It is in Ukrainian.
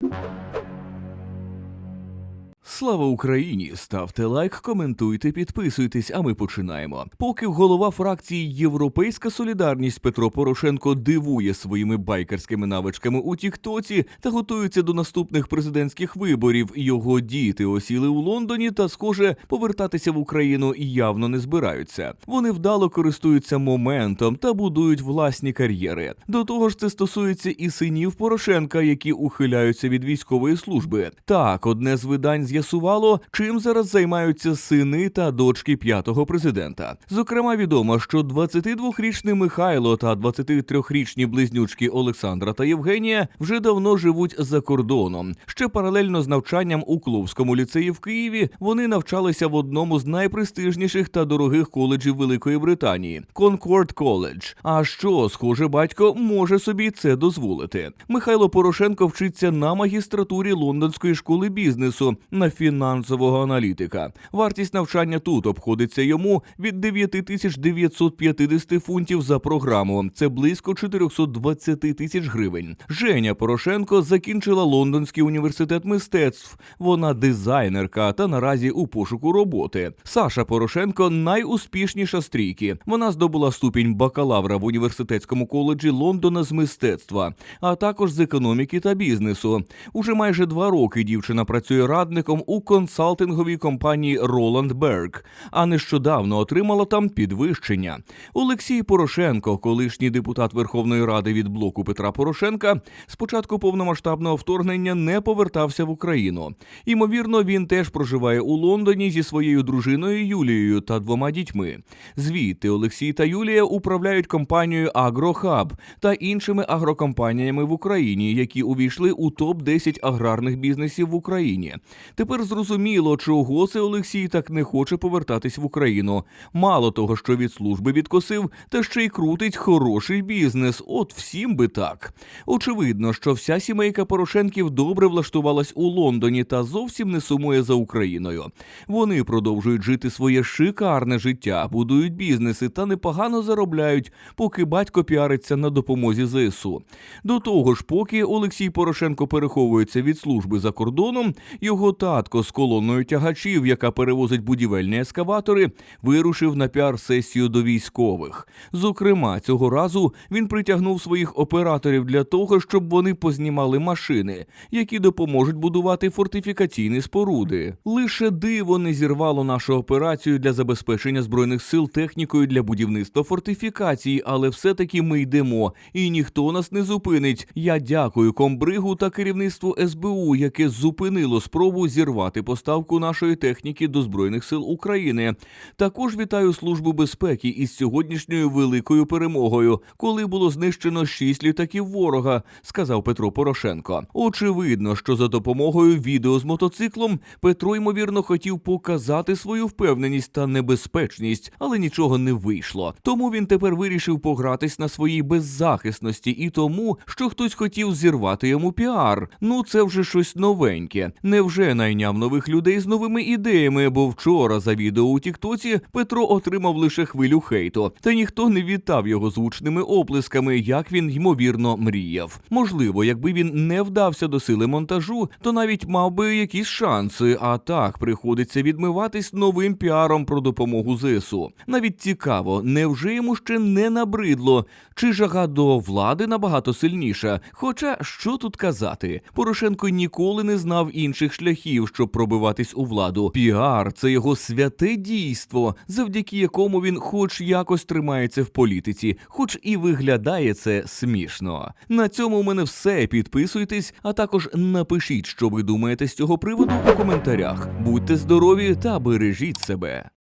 you Слава Україні! Ставте лайк, коментуйте, підписуйтесь, а ми починаємо. Поки голова фракції Європейська Солідарність Петро Порошенко дивує своїми байкерськими навичками у Тіктоці та готується до наступних президентських виборів, його діти осіли у Лондоні та, схоже, повертатися в Україну явно не збираються. Вони вдало користуються моментом та будують власні кар'єри. До того ж, це стосується і синів Порошенка, які ухиляються від військової служби. Так, одне з видань з'ясувало, чим зараз займаються сини та дочки п'ятого президента. Зокрема, відомо, що 22-річний Михайло та 23-річні близнючки Олександра та Євгенія вже давно живуть за кордоном. Ще паралельно з навчанням у Кловському ліцеї в Києві вони навчалися в одному з найпрестижніших та дорогих коледжів Великої Британії Конкорд Коледж. А що, схоже, батько може собі це дозволити. Михайло Порошенко вчиться на магістратурі Лондонської школи бізнесу на фінансового аналітика. Вартість навчання тут обходиться йому від 9950 фунтів за програму. Це близько 420 тисяч гривень. Женя Порошенко закінчила Лондонський університет мистецтв. Вона дизайнерка та наразі у пошуку роботи. Саша Порошенко найуспішніша з трійки. Вона здобула ступінь бакалавра в університетському коледжі Лондона з мистецтва, а також з економіки та бізнесу. Уже майже два роки дівчина працює радником у консалтинговій компанії Roland Berg, а нещодавно отримала там підвищення. Олексій Порошенко, колишній депутат Верховної Ради від блоку Петра Порошенка, з початку повномасштабного вторгнення не повертався в Україну. Ймовірно, він теж проживає у Лондоні зі своєю дружиною Юлією та двома дітьми. Звідти Олексій та Юлія управляють компанією Агрохаб та іншими агрокомпаніями в Україні, які увійшли у топ 10 аграрних бізнесів в Україні. Тепер зрозуміло, чого це Олексій так не хоче повертатись в Україну. Мало того, що від служби відкосив, та ще й крутить хороший бізнес. От всім би так. Очевидно, що вся сімейка Порошенків добре влаштувалась у Лондоні та зовсім не сумує за Україною. Вони продовжують жити своє шикарне життя, будують бізнеси та непогано заробляють, поки батько піариться на допомозі ЗСУ. До того ж, поки Олексій Порошенко переховується від служби за кордоном, його татко з колоною тягачів, яка перевозить будівельні ескаватори, вирушив на піар-сесію до військових. Зокрема, цього разу він притягнув своїх операторів для того, щоб вони познімали машини, які допоможуть будувати фортифікаційні споруди. Лише диво не зірвало нашу операцію для забезпечення збройних сил технікою для будівництва фортифікацій, але все-таки ми йдемо, і ніхто нас не зупинить. Я дякую комбригу та керівництву СБУ, яке зупинило спробу зірвати поставку нашої техніки до збройних сил України. Також вітаю службу безпеки із сьогоднішньою великою перемогою, коли було знищено шість літаків ворога, сказав Петро Порошенко. Очевидно, що за допомогою відео з мотоциклом Петро ймовірно хотів показати свою впевненість та небезпечність, але нічого не вийшло. Тому він тепер вирішив погратись на своїй беззахисності і тому, що хтось хотів зірвати йому піар. Ну це вже щось новеньке. Невже найняв нових людей з новими ідеями? Бо вчора за відео у Тіктоці Петро отримав лише хвилю хейту, та ніхто не вітав його звучними оплесками, як він ймовірно мріяв. Можливо, якби він не вдався до сили монтажу, то навіть мав би якісь шанси. А так приходиться відмиватись новим піаром про допомогу ЗСУ. Навіть цікаво, невже йому ще не набридло, чи жага до влади набагато сильніша? Хоча що тут казати, Порошенко ніколи не знав інших шляхів, щоб пробиватись у владу. Піар це його святе дійство, завдяки якому він, хоч якось тримається в політиці, хоч і виглядає це смішно. На цьому у мене все. Підписуйтесь, а також напишіть, що ви думаєте з цього приводу у коментарях. Будьте здорові та бережіть себе.